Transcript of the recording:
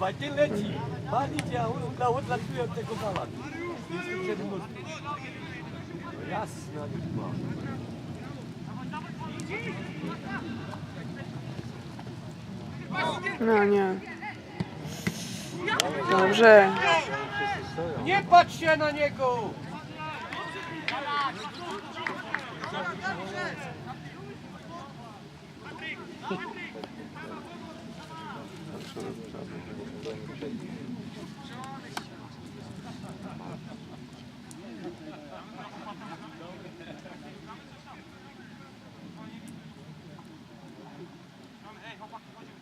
Vatil leci. Bani cię, a na odla tu jak tego kawałek. Jestem przed mózg. No jasna liczba. No nie. Dobrze. Nie patrz się na niego! Dobrze! Ej, chłopaki, chodźmy